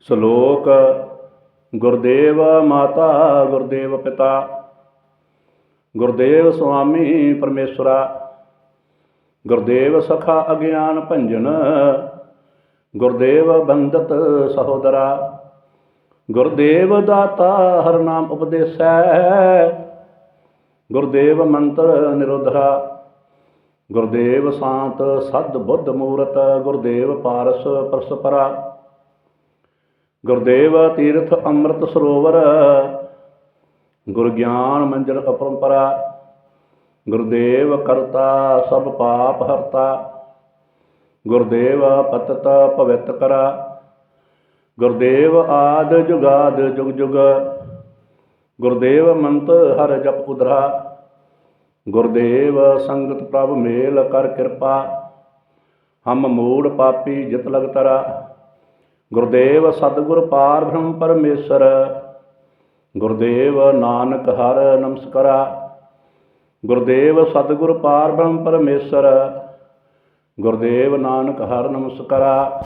ਸ਼ਲੋਕ, ਗੁਰਦੇਵ ਮਾਤਾ, ਗੁਰਦੇਵ ਪਿਤਾ। ਗੁਰਦੇਵ ਸੁਆਮੀ ਪਰਮੇਸ਼ਰਾ, ਗੁਰਦੇਵ ਸਖਾ ਅਗਿਆਨ ਭੰਜਨ, ਗੁਰਦੇਵ ਬੰਦਤ ਸਹੋਦਰਾ। ਗੁਰਦੇਵ ਦਾਤਾ ਹਰ ਨਾਮ ਉਪਦੇਸੈ, ਗੁਰਦੇਵ ਮੰਤਰ ਨਿਰੋਧਰਾ। ਗੁਰਦੇਵ ਸ਼ਾਂਤ ਸਦ ਬੁੱਧ ਮੂਰਤ, ਗੁਰਦੇਵ ਪਾਰਸ ਪਰਸਪਰਾ। ਗੁਰਦੇਵ ਤੀਰਥ ਅੰਮ੍ਰਿਤ ਸਰੋਵਰ। ਗੁਰ ਗਿਆਨ ਮੰਜਰ ਅਪਰੰਪਰਾ। ਗੁਰਦੇਵ ਕਰਤਾ ਸਭ ਪਾਪ ਹਰਤਾ। ਗੁਰਦੇਵ ਪਤਤ ਪਵਿੱਤ ਕਰਾ। ਗੁਰਦੇਵ ਆਦ ਜੁਗਾਦ ਜੁਗ ਜੁਗ। ਗੁਰਦੇਵ ਮੰਤ ਹਰ ਜਪ ਉਧਰਾ। ਗੁਰਦੇਵ ਸੰਗਤ ਪ੍ਰਭ ਮੇਲ ਕਰ ਕਿਰਪਾ। ਹਮ ਮੂੜ ਪਾਪੀ ਜਿਤ ਲਗ ਤਰਾ। ਗੁਰਦੇਵ ਸਤਿਗੁਰ ਪਾਰ ਬ੍ਰਹਮ ਪਰਮੇਸ਼ਰ। ਗੁਰਦੇਵ ਨਾਨਕ ਹਰ ਨਮਸਕਾਰਾ। ਗੁਰਦੇਵ ਸਤਿਗੁਰ ਪਾਰ ਬ੍ਰਹਮ ਪਰਮੇਸ਼ਰ। ਗੁਰਦੇਵ ਨਾਨਕ ਹਰ ਨਮਸਕਾਰਾ।